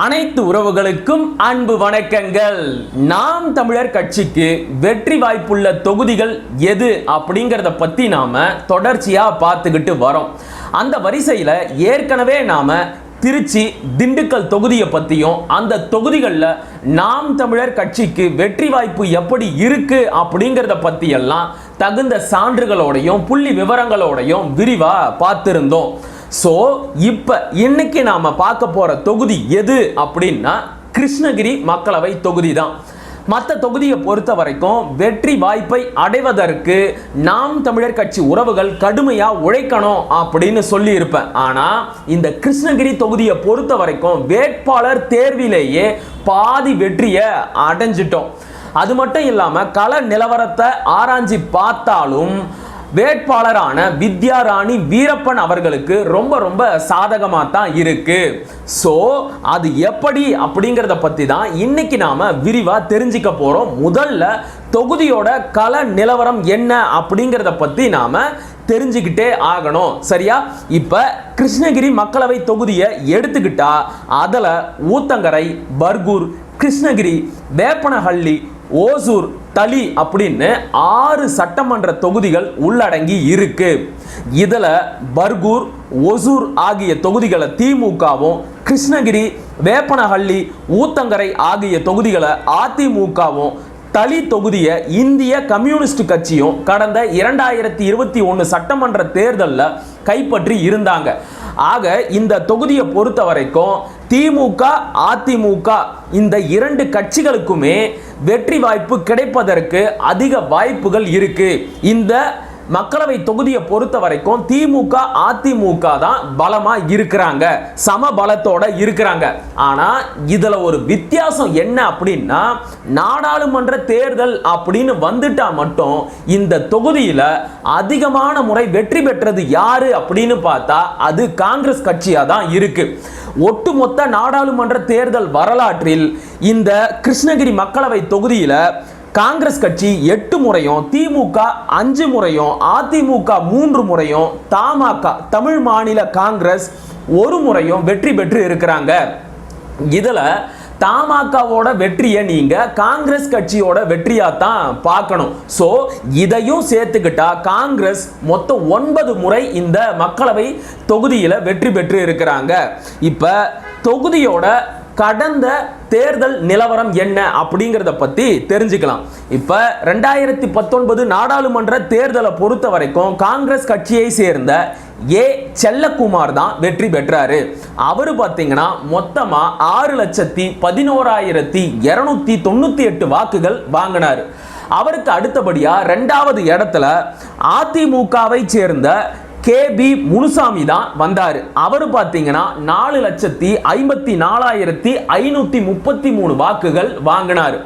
அனைத்து உறவுகளுக்கும் அன்பு வணக்கங்கள். நாம் தமிழர் கட்சிக்கு வெற்றி வாய்ப்புள்ள தொகுதிகள் எது அப்படிங்கிறத பத்தி நாம தொடர்ச்சியா பார்த்துக்கிட்டு வரோம். அந்த வரிசையில ஏற்கனவே நாம திருச்சி திண்டுக்கல் தொகுதியை பற்றியும் அந்த தொகுதிகளில் நாம் தமிழர் கட்சிக்கு வெற்றி வாய்ப்பு எப்படி இருக்குது அப்படிங்கிறத பற்றியெல்லாம் தகுந்த சான்றுகளோடையும் புள்ளி விவரங்களோடையும் விரிவாக பார்த்துருந்தோம். ஸோ இப்போ இன்னைக்கு நாம் பார்க்க போகிற தொகுதி எது அப்படின்னா கிருஷ்ணகிரி மக்களவை தொகுதி தான் மற்ற தொகுதியை பொறுத்த வரைக்கும் வெற்றி வாய்ப்பை அடைவதற்கு நாம் தமிழர் கட்சி உறவுகள் கடுமையாக உழைக்கணும் அப்படின்னு சொல்லியிருப்பேன். ஆனால் இந்த கிருஷ்ணகிரி தொகுதியை பொறுத்த வரைக்கும் வேட்பாளர் தேர்விலேயே பாதி வெற்றியை அடைஞ்சிட்டோம். அது மட்டும் இல்லாமல் கள நிலவரத்தை ஆராய்ஞ்சி பார்த்தாலும் வேட்பாளரான வித்யா ராணி வீரப்பன் அவர்களுக்கு ரொம்ப ரொம்ப சாதகமாக தான் இருக்கு. ஸோ அது எப்படி அப்படிங்கிறத பற்றி தான் இன்னைக்கு நாம விரிவாக தெரிஞ்சிக்க போகிறோம் முதல்ல தொகுதியோட கல நிலவரம் என்ன அப்படிங்கிறத பற்றி நாம தெரிஞ்சுக்கிட்டே ஆகணும். சரியா? இப்போ கிருஷ்ணகிரி மக்களவை தொகுதியை எடுத்துக்கிட்டா அதில் ஊத்தங்கரை பர்கூர் கிருஷ்ணகிரி வேப்பனஹள்ளி ஓசூர் தளி அப்படின்னு ஆறு சட்டமன்ற தொகுதிகள் உள்ளடங்கி இருக்கு. இதில் பர்கூர் ஒசூர் ஆகிய தொகுதிகளை திமுகவும் கிருஷ்ணகிரி வேப்பனஹள்ளி ஊத்தங்கரை ஆகிய தொகுதிகளை அதிமுகவும் தளி தொகுதியை இந்திய கம்யூனிஸ்ட் கட்சியும் கடந்த இரண்டாயிரத்தி இருபத்தி ஒன்று சட்டமன்ற தேர்தலில் கைப்பற்றி இருந்தாங்க. ஆக இந்த தொகுதியை பொறுத்த வரைக்கும் திமுக அதிமுக இந்த இரண்டு கட்சிகளுக்குமே வெற்றி வாய்ப்பு கிடைப்பதற்கு அதிக வாய்ப்புகள் இருக்கு. இந்த மக்களவை தொகுதியை பொறுத்த வரைக்கும் திமுக அதிமுக தான் பலமா இருக்கிறாங்க. சம பலத்தோட இருக்கிறாங்க. ஆனா இதுல ஒரு வித்தியாசம் என்ன அப்படின்னா நாடாளுமன்ற தேர்தல் அப்படின்னு வந்துட்டா மட்டும் இந்த தொகுதியில அதிகமான முறை வெற்றி பெற்றது யாரு அப்படின்னு பார்த்தா அது காங்கிரஸ் கட்சியா தான் இருக்கு. ஒட்டுமொத்த நாடாளுமன்ற தேர்தல் வரலாற்றில் இந்த கிருஷ்ணகிரி மக்களவை தொகுதியில் காங்கிரஸ் கட்சி எட்டு முறையும் திமுக அஞ்சு முறையும் அதிமுக மூன்று முறையும் தமாக தமிழ் மாநில காங்கிரஸ் ஒரு முறையும் வெற்றி பெற்று இருக்கிறாங்க. இதில் தமாகவோட வெற்றியை நீங்க காங்கிரஸ் கட்சியோட வெற்றியா தான் பார்க்கணும். ஸோ இதையும் சேர்த்துக்கிட்டா காங்கிரஸ் மொத்தம் ஒன்பது முறை இந்த மக்களவை தொகுதியில் வெற்றி பெற்று இருக்கிறாங்க. இப்போ தொகுதியோட கடந்த தேர்தல் நிலவரம் என்ன அப்படிங்கிறத பற்றி தெரிஞ்சுக்கலாம். இப்போ ரெண்டாயிரத்தி பத்தொன்பது நாடாளுமன்ற தேர்தலை பொறுத்த வரைக்கும் காங்கிரஸ் கட்சியை சேர்ந்த ஏ செல்லக்குமார் தான் வெற்றி பெற்றாரு. அவர் பார்த்தீங்கன்னா மொத்தமாக ஆறு லட்சத்தி பதினோராயிரத்தி இருநூத்தி தொண்ணூத்தி எட்டு வாக்குகள் வாங்கினார். அவருக்கு அடுத்தபடியா ரெண்டாவது இடத்துல அதிமுகவை சேர்ந்த கே பி முனுசாமி தான் வந்தார். அவர் பார்த்தீங்கன்னா நாலு லட்சத்தி ஐம்பத்தி நாலாயிரத்தி ஐநூத்தி முப்பத்தி மூணு வாக்குகள் வாங்கினார்.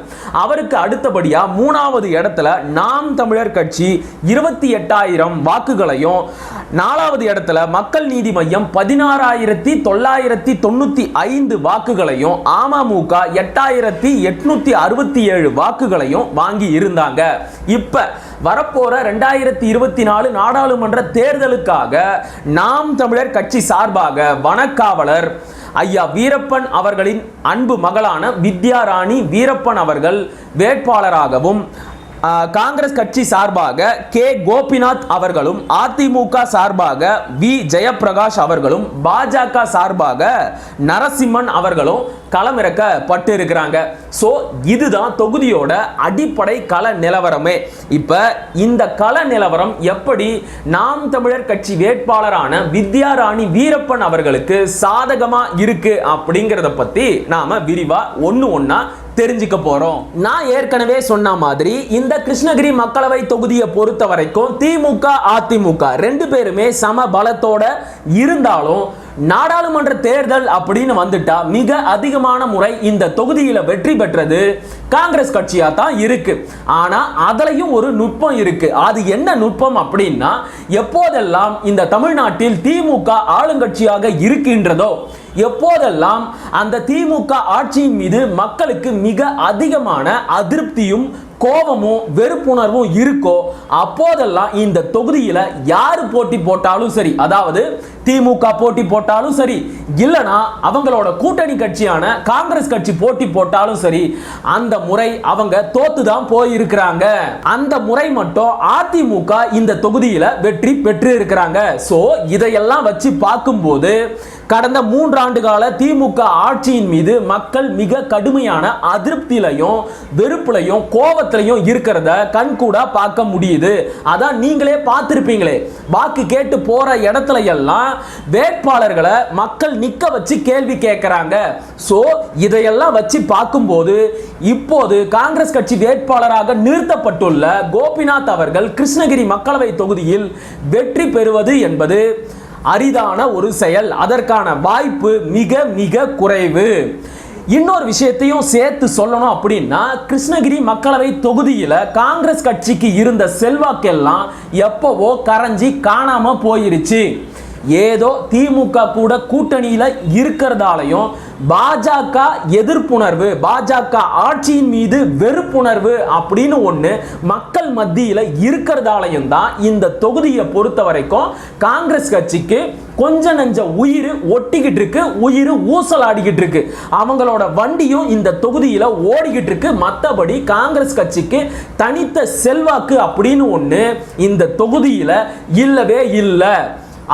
அவருக்கு அடுத்தபடியா மூணாவது இடத்துல நாம் தமிழர் கட்சி இருபத்தி எட்டாயிரம் வாக்குகளையும் நாலாவது இடத்துல மக்கள் நீதி மையம் பதினாறாயிரத்தி தொள்ளாயிரத்தி தொண்ணூத்தி ஐந்து வாக்குகளையும் அமமுக எட்டாயிரத்தி எட்நூத்தி அறுபத்தி ஏழு வாக்குகளையும் வாங்கி இருந்தாங்க. இப்ப வரப்போற ரெண்டாயிரத்தி இருபத்தி நாலு நாடாளுமன்ற தேர்தலுக்காக நாம் தமிழர் கட்சி சார்பாக வனக்காவலர் ஐயா வீரப்பன் அவர்களின் அன்பு மகளான வித்யா ராணி வீரப்பன் அவர்கள் வேட்பாளராகவும் காங்கிரஸ் கட்சி சார்பாக கே. கோபிநாத் அவர்களும் அதிமுக சார்பாக வி. ஜெயப்பிரகாஷ் அவர்களும் பாஜக சார்பாக நரசிம்மன் அவர்களும் களமிறக்கப்பட்டு இருக்கிறாங்க ஸோ இதுதான் தொகுதியோட அடிப்படை கள நிலவரமே. இப்போ இந்த கள நிலவரம் எப்படி நாம் தமிழர் கட்சி வேட்பாளரான வித்யா ராணி வீரப்பன் அவர்களுக்கு சாதகமாக இருக்கு அப்படிங்கிறத பற்றி நாம விரிவாக ஒன்று ஒன்றா தெரிஞ்சுக்க போறோம். நான் ஏற்கனவே சொன்ன மாதிரி இந்த கிருஷ்ணகிரி மக்களவை தொகுதியை பொறுத்த வரைக்கும் திமுக அதிமுக ரெண்டு பேருமே சம பலத்தோட இருந்தாலும் நாடாளுமன்ற தேர்தல் அப்படின்னு வந்துட்டா மிக அதிகமான முறை இந்த தொகுதியில வெற்றி பெற்றது காங்கிரஸ் கட்சியா தான் இருக்கு. ஆனா அதுலயும் ஒரு நுட்பம் இருக்கு. அது என்ன நுட்பம் அப்படின்னா எப்போதெல்லாம் இந்த தமிழ்நாட்டில் திமுக ஆளுங்கட்சியாக இருக்கின்றதோ எப்போதெல்லாம் அந்த திமுக ஆட்சியின் மீது மக்களுக்கு மிக அதிகமான அதிருப்தியும் கோபமும் வெறுப்புணர்வும் இருக்கோ அப்போதெல்லாம் இந்த தொகுதியில யாரு போட்டி போட்டாலும் சரி அதாவது திமுக போட்டி போட்டாலும் சரி இல்லைனா அவங்களோட கூட்டணி கட்சியான காங்கிரஸ் கட்சி போட்டி போட்டாலும் சரி அந்த முறை அவங்க தோத்து தான் போயிருக்கிறாங்க. அந்த முறை மட்டும் அதிமுக இந்த தொகுதியில் வெற்றி பெற்று இருக்கிறாங்க. ஸோ இதையெல்லாம் வச்சு பார்க்கும்போது கடந்த மூன்றாண்டு கால திமுக ஆட்சியின் மீது மக்கள் மிக கடுமையான அதிருப்தியிலையும் வெறுப்புலையும் கோபத்திலையும் இருக்கிறத கண்கூடா பார்க்க முடியுது. அதான் நீங்களே பார்த்துருப்பீங்களே. வாக்கு கேட்டு போற இடத்துல எல்லாம் வேட்பாளர்களை மக்கள் நிக்க வச்சு கேள்வி கேட்கறாங்க. சோ இதையெல்லாம் வச்சு பார்க்கும்போது இப்போது காங்கிரஸ் கட்சி வேட்பாளராக நிறுத்தப்பட்டுள்ள கோபிநாத் அவர்கள் கிருஷ்ணகிரி மக்களவை தொகுதியில் வெற்றி பெறுவது என்பது அரிதான ஒரு செயல். அதற்கான வாய்ப்பு மிக மிக குறைவு. இன்னொரு விஷயத்தையும் சேர்த்து சொல்லணும் அப்படின்னா கிருஷ்ணகிரி மக்களவை தொகுதியில் காங்கிரஸ் கட்சிக்கு இருந்த செல்வாக்கெல்லாம் எப்பவோ கரைஞ்சி காணாமல் போயிருச்சு. ஏதோ திமுக கூட கூட்டணியில் இருக்கிறதாலையும் பாஜக எதிர்ப்புணர்வு பாஜக ஆட்சியின் மீது வெறுப்புணர்வு அப்படின்னு ஒன்று மக்கள் மத்தியில் இருக்கிறதாலையும் தான் இந்த தொகுதியை பொறுத்த வரைக்கும் காங்கிரஸ் கட்சிக்கு கொஞ்ச நஞ்ச உயிர் ஒட்டிக்கிட்டு இருக்கு உயிர் ஊசலாடிக்கிட்டு இருக்கு. அவங்களோட வண்டியும் இந்த தொகுதியில் ஓடிக்கிட்டு இருக்கு. மற்றபடி காங்கிரஸ் கட்சிக்கு தனித்த செல்வாக்கு அப்படின்னு ஒன்று இந்த தொகுதியில் இல்லவே இல்லை.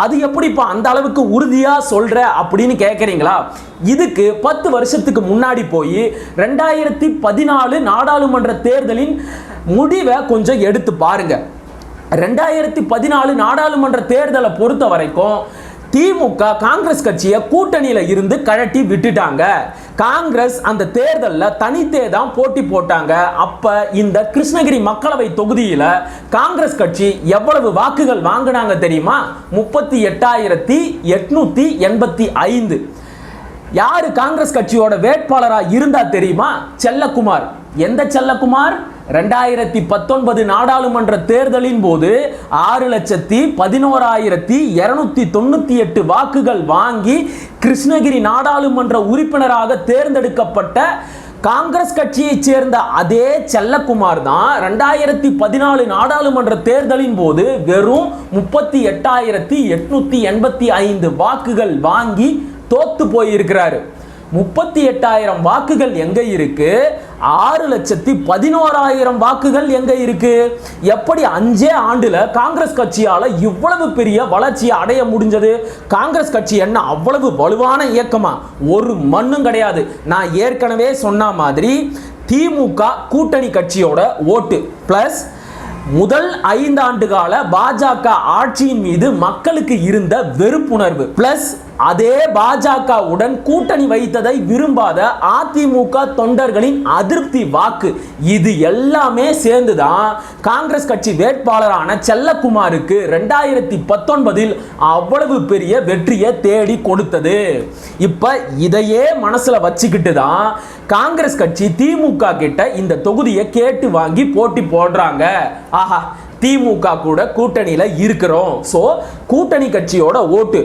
அது எப்படிப்பா அந்த அளவுக்கு உறுதியாக சொல்கிற அப்படின்னு கேட்குறீங்களா இதுக்கு பத்து வருஷத்துக்கு முன்னாடி போய் ரெண்டாயிரத்தி பதினாலு நாடாளுமன்ற தேர்தலின் முடிவை கொஞ்சம் எடுத்து பாருங்க. ரெண்டாயிரத்தி பதினாலு நாடாளுமன்ற தேர்தலை பொறுத்த வரைக்கும் திமுக காங்கிரஸ் கட்சியை கூட்டணியில் இருந்து கழட்டி விட்டுட்டாங்க. காங்கிரஸ் அந்த தேர்தலில் தனித்தே தான் போட்டி போட்டாங்க. அப்போ இந்த கிருஷ்ணகிரி மக்களவை தொகுதியில் காங்கிரஸ் கட்சி எவ்வளவு வாக்குகள் வாங்கினாங்க தெரியுமா? முப்பத்தி எட்டாயிரத்தி எட்நூற்றி எண்பத்தி ஐந்து. யார் காங்கிரஸ் கட்சியோட வேட்பாளராக இருந்தா தெரியுமா? செல்லக்குமார். எந்த செல்லக்குமார்? ரெண்டாயிரத்தி பத்தொன்பது நாடாளுமன்ற தேர்தலின் போது ஆறு லட்சத்தி பதினோராயிரத்தி இருநூத்தி தொண்ணூத்தி எட்டு வாக்குகள் வாங்கி கிருஷ்ணகிரி நாடாளுமன்ற உறுப்பினராக தேர்ந்தெடுக்கப்பட்ட காங்கிரஸ் கட்சியைச் சேர்ந்த அதே செல்லக்குமார் தான் ரெண்டாயிரத்தி பதினாலு நாடாளுமன்ற தேர்தலின் போது வெறும் முப்பத்தி எட்டாயிரத்தி எட்நூத்தி எண்பத்தி ஐந்து வாக்குகள் வாங்கி தோத்து போயிருக்கிறாரு. முப்பத்தி எட்டாயிரம் வாக்குகள் எங்க இருக்கு? ஆறு லட்சத்தி பதினோராயிரம் வாக்குகள் எங்க இருக்கு? எப்படி அஞ்சே ஆண்டுல காங்கிரஸ் கட்சியால இவ்வளவு பெரிய வளர்ச்சியை அடைய முடிஞ்சது? காங்கிரஸ் கட்சி என்ன அவ்வளவு வலுவான இயக்கமா? ஒரு மண்ணும் கிடையாது. நான் ஏற்கனவே சொன்ன மாதிரி திமுக கூட்டணி கட்சியோட ஓட்டு. பிளஸ் முதல் ஐந்தாண்டு கால பாஜக ஆட்சியின் மீது மக்களுக்கு இருந்த வெறுப்புணர்வு. பிளஸ் அதே பாஜகவுடன் கூட்டணி வைத்ததை விரும்பாத அதிமுக தொண்டர்களின் அதிருப்தி வாக்கு. இது எல்லாமே சேர்ந்துதான் காங்கிரஸ் கட்சி வேட்பாளரான செல்லக்குமாருக்கு ரெண்டாயிரத்தி பத்தொன்பதில் அவ்வளவு பெரிய வெற்றியை தேடி கொடுத்தது. இப்ப இதையே மனசுல வச்சுக்கிட்டு தான் காங்கிரஸ் கட்சி திமுக கிட்ட இந்த தொகுதியை கேட்டு வாங்கி போட்டி போடுறாங்க. ஆஹா திமுக கூட கூட்டணியில் இருக்கிறோம். ஸோ கூட்டணி கட்சியோட ஓட்டு.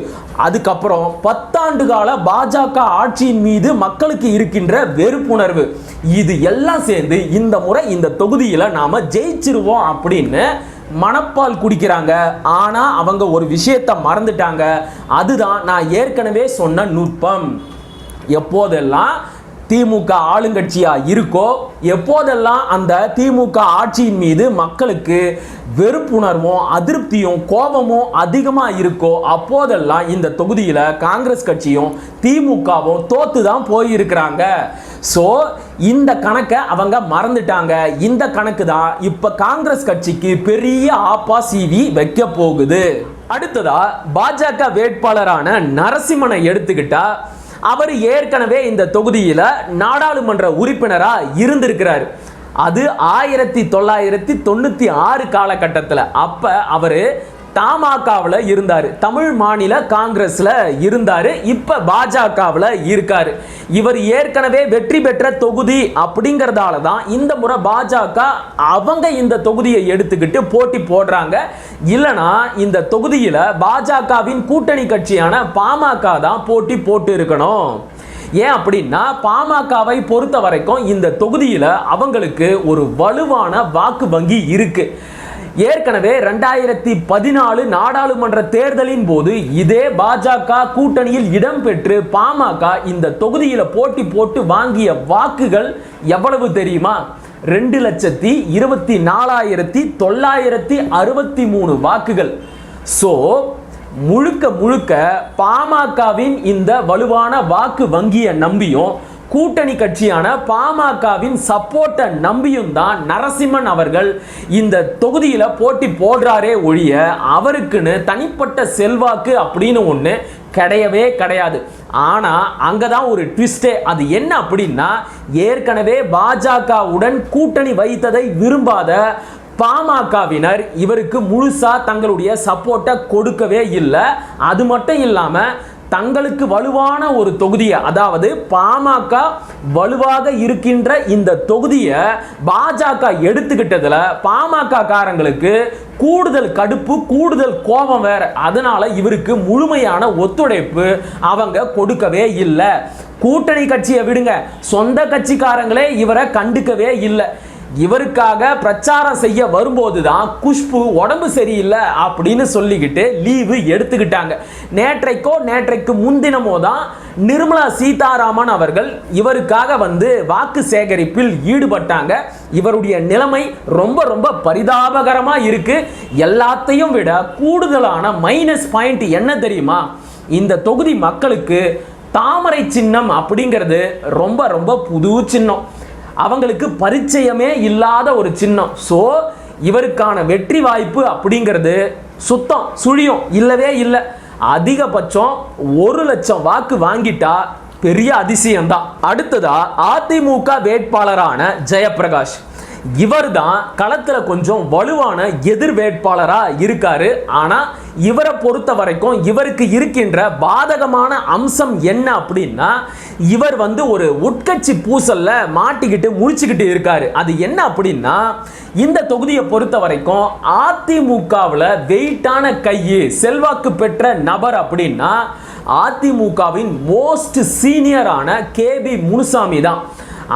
அதுக்கப்புறம் பத்தாண்டு கால பாஜக ஆட்சியின் மீது மக்களுக்கு இருக்கின்ற வெறுப்புணர்வு. இது எல்லாம் சேர்ந்து இந்த முறை இந்த தொகுதியில் நாம் ஜெயிச்சிருவோம் அப்படின்னு மணப்பால் குடிக்கிறாங்க. ஆனால் அவங்க ஒரு விஷயத்தை மறந்துட்டாங்க. அதுதான் நான் ஏற்கனவே சொன்ன நுட்பம். எப்போதெல்லாம் திமுக ஆளுங்கட்சியா இருக்கோ எப்போதெல்லாம் அந்த திமுக ஆட்சியின் மீது மக்களுக்கு வெறுப்புணர்வும் அதிருப்தியும் கோபமும் அதிகமாக இருக்கோ அப்போதெல்லாம் இந்த தொகுதியில் காங்கிரஸ் கட்சியும் திமுகவும் தோத்து தான் போயிருக்கிறாங்க. ஸோ இந்த கணக்கை அவங்க மறந்துட்டாங்க. இந்த கணக்கு தான் இப்போ காங்கிரஸ் கட்சிக்கு பெரிய ஆப்பா சிவி வைக்க போகுது. அடுத்ததா பாஜக வேட்பாளரான நரசிம்மனை எடுத்துக்கிட்டா அவர் ஏற்கனவே இந்த தொகுதியில் நாடாளுமன்ற உறுப்பினரா இருந்திருக்கிறார். அது ஆயிரத்தி தொள்ளாயிரத்தி தொண்ணூத்தி ஆறு காலகட்டத்தில். அப்ப அவர் தமாகாவில் இருந்தார். தமிழ் மாநில காங்கிரஸில் இருந்தார். இப்போ பாஜகவில் இருக்கார். இவர் ஏற்கனவே வெற்றி பெற்ற தொகுதி அப்படிங்கிறதால தான் இந்த முறை பாஜக அவங்க இந்த தொகுதியை எடுத்துக்கிட்டு போட்டி போடுறாங்க. இல்லைனா இந்த தொகுதியில் பாஜகவின் கூட்டணி கட்சியான பாமக தான் போட்டி போட்டு இருக்கணும். ஏன் அப்படின்னா பாமகவை பொறுத்த வரைக்கும் இந்த தொகுதியில் அவங்களுக்கு ஒரு வலுவான வாக்கு வங்கி இருக்குது ஏற்கனவே ரெண்டாயிரத்தி பதினாலு நாடாளுமன்ற தேர்தலின் போது இதே பாஜக கூட்டணியில் இடம்பெற்று பாமக இந்த தொகுதியில் போட்டி போட்டு வாங்கிய வாக்குகள் எவ்வளவு தெரியுமா? ரெண்டு லட்சத்தி இருபத்தி நாலாயிரத்தி தொள்ளாயிரத்தி அறுபத்தி மூணு வாக்குகள். ஸோ முழுக்க முழுக்க பாமகவின் இந்த வலுவான வாக்கு வங்கியை நம்பியும் கூட்டணி கட்சியான பாமகவின் சப்போர்ட்டை நம்பியும் தான் நரசிம்மன் அவர்கள் இந்த தொகுதியில் போட்டி போடுறாரே ஒழிய அவருக்குன்னு தனிப்பட்ட செல்வாக்கு அப்படின்னு ஒன்று கிடையவே கிடையாது. ஆனால் அங்கே தான் ஒரு ட்விஸ்டே. அது என்ன அப்படின்னா ஏற்கனவே பாஜகவுடன் கூட்டணி வைத்ததை விரும்பாத பாமகவினர் இவருக்கு முழுசாக தங்களுடைய சப்போர்ட்டை கொடுக்கவே இல்லை. அது மட்டும் இல்லாமல் தங்களுக்கு வலுவான ஒரு தொகுதியை அதாவது பாமக வலுவாக இருக்கின்ற இந்த தொகுதியை பாஜக எடுத்துக்கிட்டதுல பாமக காரங்களுக்கு கூடுதல் கடுப்பு கூடுதல் கோபம் வேற. அதனால இவருக்கு முழுமையான ஒத்துழைப்பு அவங்க கொடுக்கவே இல்லை. கூட்டணி கட்சியை விடுங்க. சொந்த கட்சிக்காரங்களே இவரை கண்டுக்கவே இல்லை. இவருக்காக பிரச்சாரம் செய்ய வரும்போது தான் குஷ்பு உடம்பு சரியில்லை அப்படின்னு சொல்லிக்கிட்டு லீவு எடுத்துக்கிட்டாங்க. நேற்றைக்கோ நேற்றைக்கு முன்தினமோ தான் நிர்மலா சீதாராமன் அவர்கள் இவருக்காக வந்து வாக்கு சேகரிப்பில் ஈடுபட்டாங்க. இவருடைய நிலைமை ரொம்ப ரொம்ப பரிதாபகரமாக இருக்கு. எல்லாத்தையும் விட கூடுதலான மைனஸ் பாயிண்ட் என்ன தெரியுமா? இந்த தொகுதி மக்களுக்கு தாமரை சின்னம் அப்படிங்கிறது ரொம்ப ரொம்ப புது சின்னம். அவங்களுக்கு பரிச்சயமே இல்லாத ஒரு சின்னம். ஸோ இவருக்கான வெற்றி வாய்ப்பு அப்படிங்கிறது சுத்தம் சுழியும் இல்லவே இல்லை. அதிகபட்சம் ஒரு லட்சம் வாக்கு வாங்கிட்டா பெரிய அதிசயம்தான். அடுத்ததா அதிமுக வேட்பாளரான ஜெயப்பிரகாஷ். இவர் தான் களத்தில் கொஞ்சம் வலுவான எதிர் வேட்பாளராக இருக்காரு. ஆனால் இவரை பொறுத்த வரைக்கும் இவருக்கு இருக்கின்ற பாதகமான அம்சம் என்ன அப்படின்னா இவர் வந்து ஒரு உட்கட்சி பூசல்ல மாட்டிக்கிட்டு முழிச்சுக்கிட்டு இருக்காரு. அது என்ன அப்படின்னா இந்த தொகுதியை பொறுத்த வரைக்கும் அதிமுகவில் வெயிட்டான கையு செல்வாக்கு பெற்ற நபர் அப்படின்னா அதிமுகவின் மோஸ்ட் சீனியரான கேபி முனுசாமி தான்.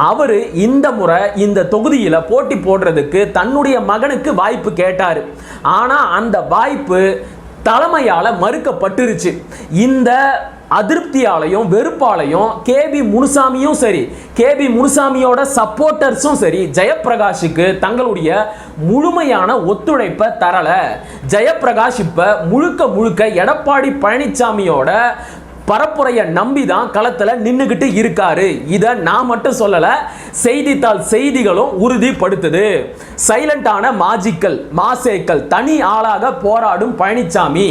அவர் இந்த முறை இந்த தொகுதியில் போட்டி போடுறதுக்கு தன்னுடைய மகனுக்கு வாய்ப்பு கேட்டார். ஆனால் அந்த வாய்ப்பு தலைமையால் மறுக்கப்பட்டுருச்சு. இந்த அதிருப்தியாலையும் வெறுப்பாலையும் கேபி முனுசாமியும் சரி கேபி முனுசாமியோட சப்போர்ட்டர்ஸும் சரி ஜெயப்பிரகாஷுக்கு தங்களுடைய முழுமையான ஒத்துழைப்பை தரல. ஜெயப்பிரகாஷ் இப்போ முழுக்க முழுக்க எடப்பாடி பழனிசாமியோட பரப்புரையை நம்பி தான் களத்தில் நின்றுக்கிட்டு இருக்காரு. இதை நான் மட்டும் சொல்லலை செய்தித்தாள் செய்திகளும் உறுதிப்படுத்துது. சைலண்டான மாஜிக்கல் மாசேக்கள் தனி ஆளாக போராடும் பழனிசாமி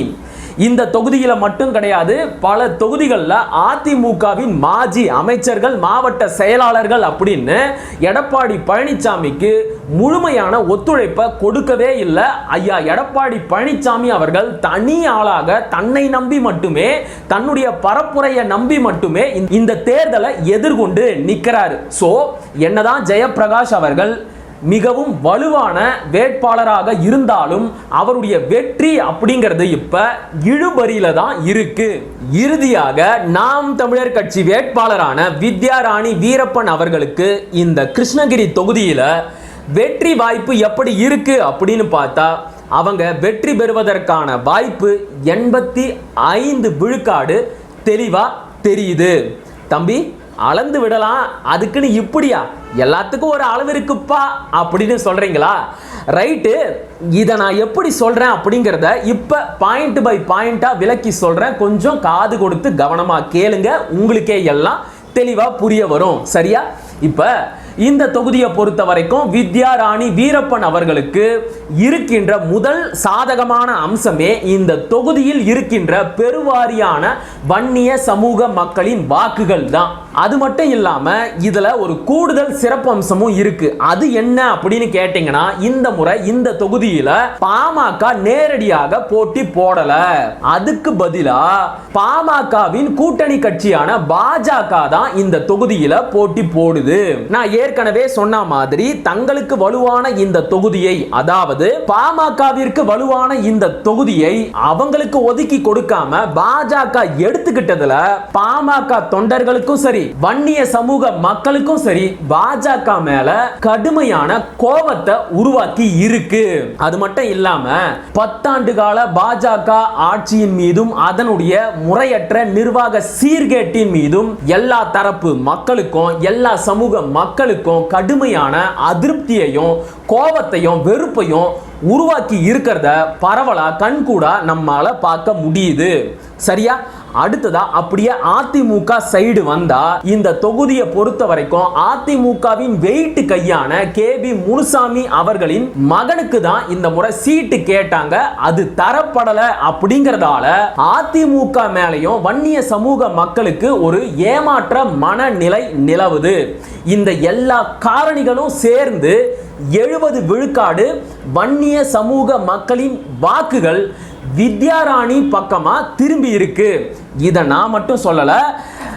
இந்த தொகுதியில் மட்டும் கிடையாது பல தொகுதிகளில் அதிமுகவின் மாஜி அமைச்சர்கள் மாவட்ட செயலாளர்கள் அப்படின்னு எடப்பாடி பழனிசாமிக்கு முழுமையான ஒத்துழைப்பை கொடுக்கவே இல்லை. ஐயா எடப்பாடி பழனிசாமி அவர்கள் தனி ஆளாக தன்னை நம்பி மட்டுமே தன்னுடைய பரப்புரையை நம்பி மட்டுமே இந்த- தேர்தலை எதிர்கொண்டு நிற்கிறாரு ஸோ என்னதான் ஜெயப்பிரகாஷ் அவர்கள் மிகவும் வலுவான வேட்பாளராக இருந்தாலும் அவருடைய வெற்றி அப்படிங்கிறது இப்போ இழுபறியில தான் இருக்கு. இறுதியாக நாம் தமிழர் கட்சி வேட்பாளரான வித்யாராணி வீரப்பன் அவர்களுக்கு இந்த கிருஷ்ணகிரி தொகுதியில் வெற்றி வாய்ப்பு எப்படி இருக்கு அப்படின்னு பார்த்தா அவங்க வெற்றி பெறுவதற்கான வாய்ப்பு எண்பத்தி ஐந்து விழுக்காடு தெளிவாக தெரியுது. தம்பி அளந்து விடலாம். அதுக்குன்னு இப்படியா? எல்லாத்துக்கும் ஒரு அளவு இருக்குப்பா அப்படின்னு சொல்கிறீங்களா ரைட்டு இதை நான் எப்படி சொல்கிறேன் அப்படிங்கிறத இப்போ பாயிண்ட் பை பாயிண்ட்டாக விளக்கி சொல்கிறேன் கொஞ்சம் காது கொடுத்து கவனமாக கேளுங்க. உங்களுக்கே எல்லாம் தெளிவாக புரிய வரும். சரியா? இப்போ இந்த தொகுதியை பொறுத்த வரைக்கும் வித்யா ராணி வீரப்பன் அவர்களுக்கு இருக்கின்ற முதல் சாதகமான அம்சமே இந்த தொகுதியில் இருக்கின்ற பெருவாரியான வன்னிய சமூக மக்களின் வாக்குகள் தான் அது மட்டும் இல்லாம இதுல ஒரு கூடுதல் சிறப்பம்சமும் இருக்கு. அது என்ன அப்படின்னு கேட்டிங்கன்னா இந்த முறை இந்த தொகுதியில பாமக நேரடியாக போட்டி போடலை. அதுக்கு பதிலா பாமகவின் கூட்டணி கட்சியான பாஜக தான் இந்த தொகுதியில போட்டி போடுது. நான் ஏற்கனவே சொன்ன மாதிரி தங்களுக்கு வலுவான இந்த தொகுதியை அதாவது பாமகவிற்கு வலுவான இந்த தொகுதியை அவங்களுக்கு ஒதுக்கி கொடுக்காம பாஜக எடுத்துக்கிட்டதுல பாமக தொண்டர்களுக்கும் சரி வன்னிய சமூக மக்களுக்கும் சரி பாஜக மேல கடுமையான கோபத்தை உருவாக்கி இருக்கு. அது மட்டும் இல்லாம பத்தாண்டு கால பாஜக ஆட்சியின் மீதும் அதனுடைய முறையற்ற நிர்வாக சீர்கேட்டின் மீதும் எல்லா தரப்பு மக்களுக்கும் எல்லா சமூக மக்களுக்கும் கடுமையான அதிருப்தியையும் கோபத்தையும் வெறுப்பையும் உருவாக்கி இருக்கிறத பரவலா கண்கூடா நம்மால பார்க்க முடியுது. சரியா? அடுத்ததா அப்படியே அதிமுக சைடு வந்தா இந்த தொகுதியை பொறுத்த வரைக்கும் அதிமுகவின் வெயிட் கையான கே பி முனுசாமி அவர்களின் மகனுக்கு தான் இந்த முறை சீட்டு கேட்டாங்க. அது தரப்படல அப்படிங்கறதால அதிமுக மேலையும் வன்னிய சமூக மக்களுக்கு ஒரு ஏமாற்ற மனநிலை நிலவுது. இந்த எல்லா காரணிகளும் சேர்ந்து எழுபது விழுக்காடு வன்னிய சமூக மக்களின் வாக்குகள் வித்யாராணி பக்கமா திரும்பி இருக்கு. இதை நான் மட்டும் சொல்லலை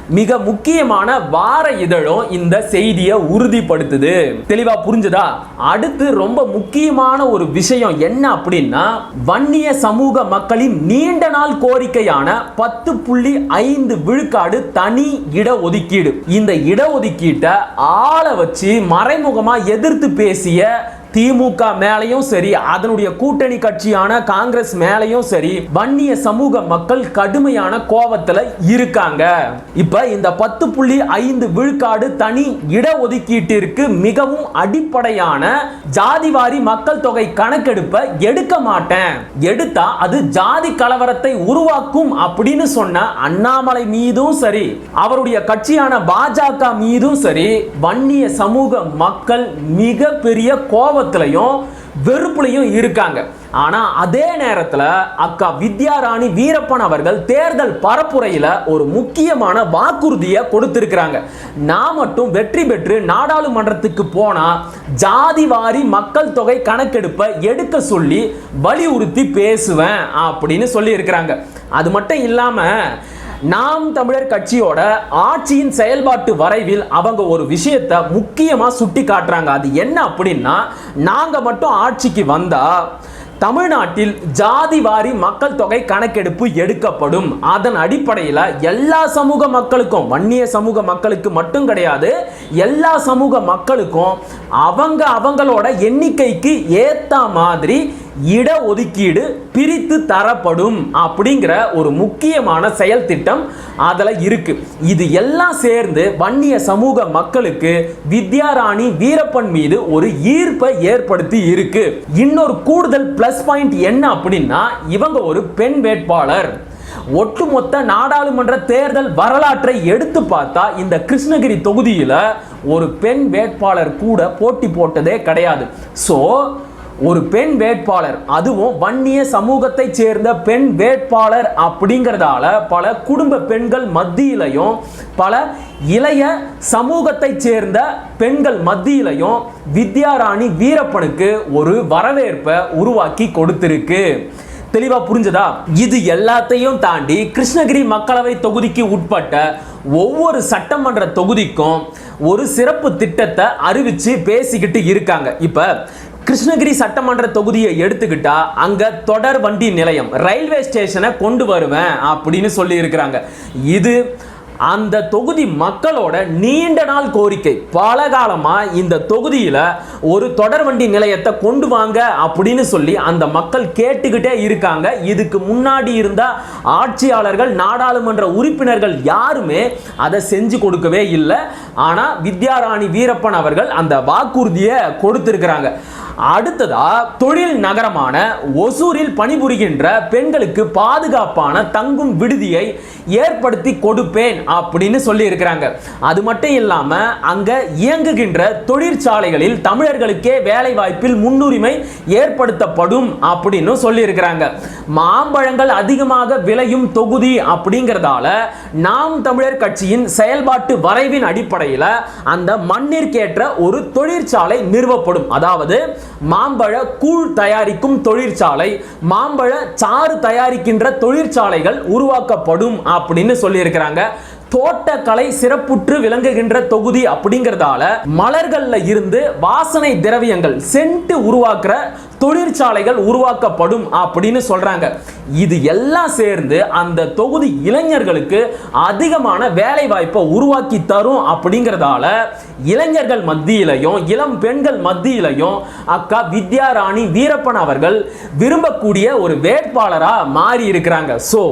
மிக முக்கியமான வார இதழும் இந்த செய்தியை உறுதிப்படுத்துது. தெளிவா புரிஞ்சுதா? அடுத்து ரொம்ப முக்கியமான ஒரு விஷயம் என்ன அப்படின்னா வன்னிய சமூக மக்களின் நீண்ட நாள் கோரிக்கையான பத்து புள்ளி ஐந்து விழுக்காடு தனி இட ஒதுக்கீடு இந்த இட ஒதுக்கீட்டை ஆளை வச்சு மறைமுகமா எதிர்த்து பேசிய திமுக மேலையும் சரி அதனுடைய கூட்டணி கட்சியான காங்கிரஸ் மேலையும் சரி வன்னிய சமூக மக்கள் கடுமையான கோபத்துல இருக்காங்க. இப்ப இந்த பத்து புள்ளி ஐந்து விழுக்காடு தனி இட ஒதுக்கீட்டிற்கு மிகவும் அடிப்படையான ஜாதிவாரி மக்கள் தொகை கணக்கெடுப்பை எடுக்க மாட்டேன். எடுத்தா அது ஜாதி கலவரத்தை உருவாக்கும் அப்படின்னு சொன்ன அண்ணாமலை மீதும் சரி அவருடைய கட்சியான பாஜக மீதும் சரி வன்னிய சமூக மக்கள் மிக பெரிய கோபத்திலையும் வெறுப்புலையும் இருக்காங்க. ஆனால் அதே நேரத்தில் அக்கா வித்யாராணி வீரப்பன் அவர்கள் தேர்தல் பரப்புரையில் ஒரு முக்கியமான வாக்குறுதியை கொடுத்திருக்கிறாங்க. நான் மட்டும் வெற்றி பெற்று நாடாளுமன்றத்துக்கு போனால் ஜாதி வாரி மக்கள் தொகை கணக்கெடுப்பை எடுக்க சொல்லி வலியுறுத்தி பேசுவேன் அப்படின்னு சொல்லியிருக்கிறாங்க. அது மட்டும் இல்லாம நாம் தமிழர் கட்சியோட ஆட்சியின் செயல்பாட்டு வரைவில் அவங்க ஒரு விஷயத்தை முக்கியமா சுட்டி காட்டுறாங்க அது என்ன அப்படின்னா நாங்க மட்டும் ஆட்சிக்கு வந்தா தமிழ்நாட்டில் ஜாதி வாரி மக்கள் தொகை கணக்கெடுப்பு எடுக்கப்படும். அதன் அடிப்படையில் எல்லா சமூக மக்களுக்கும் வன்னிய சமூக மக்களுக்கு மட்டும் கிடையாது எல்லா சமூக மக்களுக்கும் அவங்க அவங்களோட எண்ணிக்கைக்கு ஏத்த மாதிரி இட ஒதுக்கீடு பிரித்து தரப்படும் அப்படிங்கிற ஒரு முக்கியமான செயல் திட்டம் அதில் இருக்கு. இது எல்லாம் சேர்ந்து வன்னிய சமூக மக்களுக்கு வித்யாராணி வீரப்பன் மீது ஒரு ஈர்ப்பை ஏற்படுத்தி இருக்கு. இன்னொரு கூடுதல் பிளஸ் பாயிண்ட் என்ன அப்படின்னா இவங்க ஒரு பெண் வேட்பாளர். ஒட்டுமொத்த நாடாளுமன்ற தேர்தல் வரலாற்றை எடுத்து பார்த்தா இந்த கிருஷ்ணகிரி தொகுதியில் ஒரு பெண் வேட்பாளர் கூட போட்டி போட்டதே கிடையாது. ஸோ ஒரு பெண் வேட்பாளர் அதுவும் வன்னிய சமூகத்தை சேர்ந்த பெண் வேட்பாளர் அப்படிங்கிறதால பல குடும்ப பெண்கள் மத்தியிலையும் பல இளைய சமூகத்தை சேர்ந்த பெண்கள் மத்தியிலையும் வித்யாராணி வீரப்பனுக்கு ஒரு வரவேற்பை உருவாக்கி கொடுத்திருக்கு. தெளிவா புரிஞ்சதா? இது எல்லாத்தையும் தாண்டி கிருஷ்ணகிரி மக்களவை தொகுதிக்கு உட்பட்ட ஒவ்வொரு சட்டமன்ற தொகுதிக்கும் ஒரு சிறப்பு திட்டத்தை அறிவிச்சு பேசிக்கிட்டு இருக்காங்க. இப்ப கிருஷ்ணகிரி சட்டமன்ற தொகுதியை எடுத்துக்கிட்டா அங்க தொடர் வண்டி நிலையம் ரயில்வே ஸ்டேஷனை கொண்டு வருவேன் அப்படின்னு சொல்லி இருக்கிறாங்க இது அந்த தொகுதி மக்களோட நீண்ட நாள் கோரிக்கை. பல காலமா இந்த தொகுதியில ஒரு தொடர்வண்டி நிலையத்தை கொண்டு வாங்க அப்படின்னு சொல்லி அந்த மக்கள் கேட்டுக்கிட்டே இருக்காங்க. இதுக்கு முன்னாடி இருந்த ஆட்சியாளர்கள் நாடாளுமன்ற உறுப்பினர்கள் யாருமே அதை செஞ்சு கொடுக்கவே இல்லை. ஆனா வித்யாராணி வீரப்பன் அவர்கள் அந்த வாக்குறுதியை கொடுத்திருக்கிறாங்க. அடுத்ததா தொழில் நகரமான ஒசூரில் பணிபுரிகின்ற பெண்களுக்கு பாதுகாப்பான தங்கும் விடுதியை ஏற்படுத்தி கொடுப்பேன் அப்படின்னு சொல்லி இருக்கிறாங்க அது மட்டும் இல்லாம அங்க இயங்குகின்ற தொழிற்சாலைகளில் தமிழர்களுக்கே வேலை வாய்ப்பில் முன்னுரிமை ஏற்படுத்தப்படும் அப்படின்னு சொல்லி இருக்கிறாங்க மாம்பழங்கள் அதிகமாக விளையும் தொகுதி அப்படிங்கிறதால நாம் தமிழர் கட்சியின் செயல்பாட்டு வரைவின் அடிப்படையில் அந்த மண்ணிற்கேற்ற ஒரு தொழிற்சாலை நிறுவப்படும். அதாவது மாம்பழ கூழ் தயாரிக்கும் தொழிற்சாலை மாம்பழ சாறு தயாரிக்கின்ற தொழிற்சாலைகள் உருவாக்கப்படும் அப்படின்னு சொல்லியிருக்கிறாங்க. தோட்டக்கலை சிறப்புற்று விளங்குகின்ற தொகுதி அப்படிங்கிறதால மலர்கள்ல இருந்து வாசனை திரவியங்கள் சென்ட் உருவாக்குற தொழிற்சாலைகள் உருவாக்கப்படும் அப்படின்னு சொல்றாங்க. இது எல்லாம் சேர்ந்து அந்த தொகுதி இளைஞர்களுக்கு அதிகமான வேலை வாய்ப்பை உருவாக்கி தரும் அப்படிங்கிறதால இளைஞர்கள் மத்தியிலையும் இளம் பெண்கள் மத்தியிலையும் அக்கா வித்யா ராணி வீரப்பன் அவர்கள் விரும்பக்கூடிய ஒரு வேட்பாளராக மாறி இருக்கிறாங்க ஸோ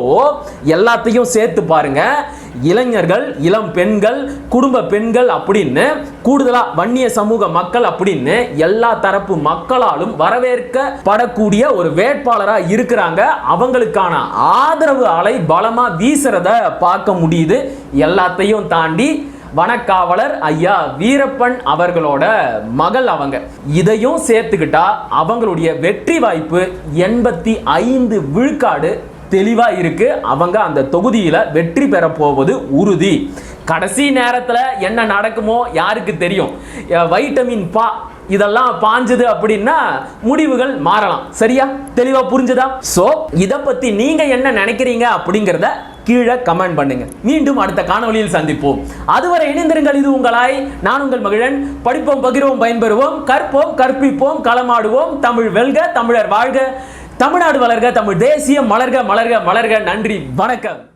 எல்லாத்தையும் சேர்த்து பாருங்கள் இளைஞர்கள் இளம் பெண்கள் குடும்ப பெண்கள் அப்படின்னு கூடுதலாக வன்னிய சமூக மக்கள் அப்படின்னு எல்லா தரப்பு மக்களாலும் வரவேற்கப்படக்கூடிய ஒரு வேட்பாளராக இருக்கிறாங்க. அவங்களுக்கான ஆதரவு அலை பலமாக வீசுறத பார்க்க முடியுது. எல்லாத்தையும் தாண்டி வனக்காவலர் ஐயா வீரப்பன் அவர்களோட மகள் அவங்க. இதையும் சேர்த்துக்கிட்டா அவங்களுடைய வெற்றி வாய்ப்பு எண்பத்தி ஐந்து விழுக்காடு தெளிவாக இருக்கு. அவங்க அந்த தொகுதியில் வெற்றி பெறப்போவது உறுதி. கடைசி நேரத்தில் என்ன நடக்குமோ யாருக்கு தெரியும். வைட்டமின் பா இதெல்லாம் பாஞ்சது அப்படின்னா முடிவுகள் மாறலாம். சரியா? தெளிவாக புரிஞ்சுதா? ஸோ இதை பற்றி நீங்கள் என்ன நினைக்கிறீங்க அப்படிங்கிறத கீழே கமெண்ட் பண்ணுங்க. மீண்டும் அடுத்த காணொலியில் சந்திப்போம். அதுவரை இணைந்திருங்கள். இது உங்களாய். நான் உங்கள் மகிழன். படிப்போம் பகிர்வோம் பயன்பெறுவோம். கற்போம் கற்பிப்போம் களமாடுவோம். தமிழ் வெல்க தமிழர் வாழ்க. தமிழ்நாடு வளர்க தமிழ் தேசியம் மலர்க மலர்க மலர்க. நன்றி வணக்கம்.